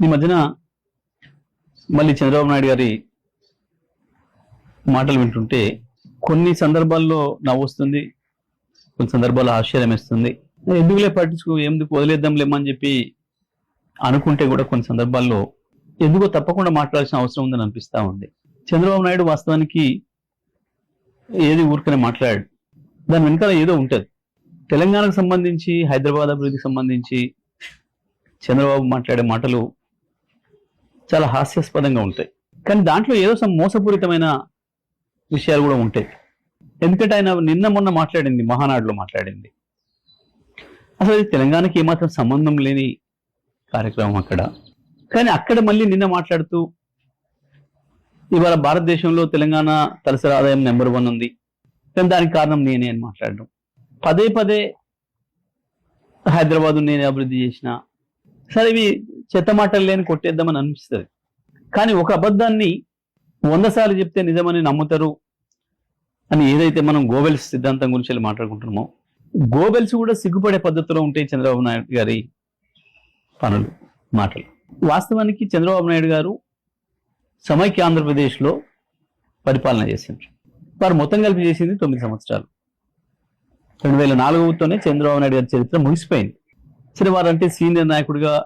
ఈ మధ్యన మళ్ళీ చంద్రబాబు నాయుడు గారి మాటలు వింటుంటే కొన్ని సందర్భాల్లో నవ్వు వస్తుంది కొన్ని సందర్భాల్లో ఆశ్చర్యం వేస్తుంది. ఎందుకులే పట్టించుకో ఎందుకు వదిలేద్దాంలేమని చెప్పి అనుకుంటే కూడా కొన్ని సందర్భాల్లో ఎందుకో తప్పకుండా మాట్లాడాల్సిన అవసరం ఉందని అనిపిస్తా ఉంది. చంద్రబాబు నాయుడు వాస్తవానికి ఏది ఊరికనే మాట్లాడాడు. దాని వెనకాల ఏదో ఉంటుంది. తెలంగాణకు సంబంధించి హైదరాబాద్ అభివృద్ధికి సంబంధించి చంద్రబాబు మాట్లాడే మాటలు చాలా హాస్యాస్పదంగా ఉంటాయి. కానీ దాంట్లో ఏదో some మోసపూరితమైన విషయాలు కూడా ఉంటాయి. ఎందుకంటే ఆయన నిన్న మొన్న మాట్లాడింది మహానాడులో మాట్లాడింది. అసలు అది తెలంగాణకి ఏమాత్రం సంబంధం లేని కార్యక్రమం అక్కడ. కానీ అక్కడ మళ్ళీ నిన్న మాట్లాడుతూ ఇవాళ భారతదేశంలో తెలంగాణ తలసరి ఆదాయం నెంబర్ వన్ ఉంది. కానీ దానికి కారణం నేనే అని మాట్లాడడం. పదే పదే హైదరాబాద్ నేనే అభివృద్ధి చేసిన. సరే ఇవి చెత్త మాటలు లేని కొట్టేద్దామని అనిపిస్తుంది. కానీ ఒక అబద్ధాన్ని వంద సార్లు చెప్తే నిజమని నమ్ముతారు అని ఏదైతే మనం గోబెల్స్ సిద్ధాంతం గురించి వెళ్ళి మాట్లాడుకుంటున్నామో గోబెల్స్ కూడా సిగ్గుపడే పద్ధతిలో ఉంటాయి చంద్రబాబు నాయుడు గారి పనులు మాటలు. వాస్తవానికి చంద్రబాబు నాయుడు గారు సమైక్య ఆంధ్రప్రదేశ్లో పరిపాలన చేసిండ్రు. వారు మొత్తం కలిపి చేసింది తొమ్మిది సంవత్సరాలు. రెండు వేల నాలుగుతోనే చంద్రబాబు నాయుడు గారి చరిత్ర ముగిసిపోయింది. సరే వారంటే సీనియర్ నాయకుడిగా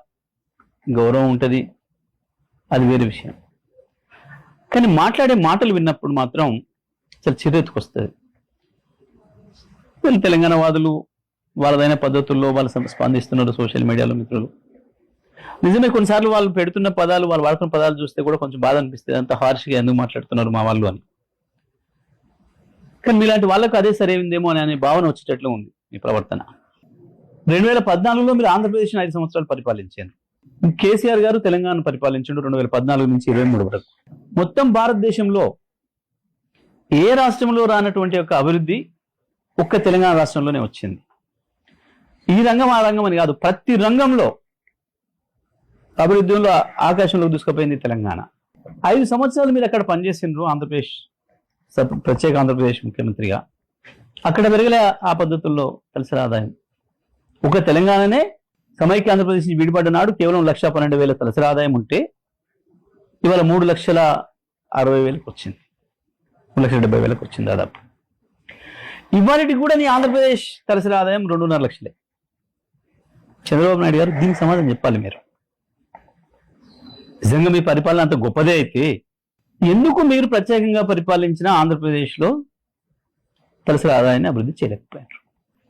గౌరవం ఉంటుంది. అది వేరే విషయం. కానీ మాట్లాడే మాటలు విన్నప్పుడు మాత్రం చాలా చిరెత్తుకొస్తుంది వీళ్ళు తెలంగాణ వాదులు వాళ్ళదైన పద్ధతుల్లో వాళ్ళు స్పందిస్తున్నారు సోషల్ మీడియాలో మిత్రులు. నిజమే కొన్నిసార్లు వాళ్ళు పెడుతున్న పదాలు వాళ్ళు వాడుతున్న పదాలు చూస్తే కూడా కొంచెం బాధ అనిపిస్తుంది. అంత హార్ష్గా ఎందుకు మాట్లాడుతున్నారు మా వాళ్ళు అని. కానీ మీలాంటి వాళ్ళకు అదే సరైందేమో అని అనే భావన వచ్చేటట్లు ఉంది మీ ప్రవర్తన. రెండు వేల పద్నాలుగులో మీరు ఆంధ్రప్రదేశ్ని ఐదు సంవత్సరాలు పరిపాలించారు. కేసీఆర్ గారు తెలంగాణ పరిపాలించండు రెండు వేల పద్నాలుగు నుంచి ఇరవై మూడు వరకు. మొత్తం భారతదేశంలో ఏ రాష్ట్రంలో రానటువంటి యొక్క అభివృద్ధి ఒక్క తెలంగాణ రాష్ట్రంలోనే వచ్చింది. ఈ రంగం ఆ రంగం అని కాదు ప్రతి రంగంలో అభివృద్ధిలో ఆకాశంలో దూసుకుపోయింది తెలంగాణ. ఐదు సంవత్సరాలు మీరు అక్కడ పనిచేసిండ్రు ఆంధ్రప్రదేశ్ ప్రత్యేక ఆంధ్రప్రదేశ్ ముఖ్యమంత్రిగా. అక్కడ పెరగలే ఆ పద్ధతుల్లో కలిసి ఆదాయం ఒక తెలంగాణనే సమైక్య ఆంధ్రప్రదేశ్ నుంచి విడిపడ్డ నాడు కేవలం లక్ష పన్నెండు వేల తలసరి ఆదాయం ఉంటే ఇవాళ మూడు లక్షల అరవై వేలకు వచ్చింది. మూడు లక్షల డెబ్బై వేలకు వచ్చింది దాదాపు. ఇవాళకి కూడా నీ ఆంధ్రప్రదేశ్ తలసరి ఆదాయం రెండున్నర లక్షలే. చంద్రబాబు నాయుడు గారు దీనికి సమాధానం చెప్పాలి మీరు. నిజంగా మీ పరిపాలన అంత గొప్పదే అయితే ఎందుకు మీరు ప్రత్యేకంగా పరిపాలించిన ఆంధ్రప్రదేశ్లో తలసరి ఆదాయాన్ని అభివృద్ధి చేయలేకపోయారు?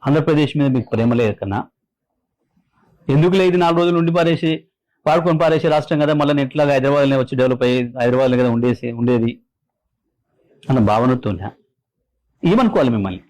ఆంధ్రప్రదేశ్ మీద మీకు ప్రేమ లేదు కన్నా ఎందుకు లేదు నాలుగు రోజులు ఉండి పారేసి వాడుకొని పారేసే రాష్ట్రం కదా మళ్ళీ ఎట్లాగా హైదరాబాద్లోనే వచ్చి డెవలప్ అయ్యి హైదరాబాద్లో కదా ఉండేసి ఉండేది అన్న భావనతోనే. ఏమనుకోవాలి మిమ్మల్ని?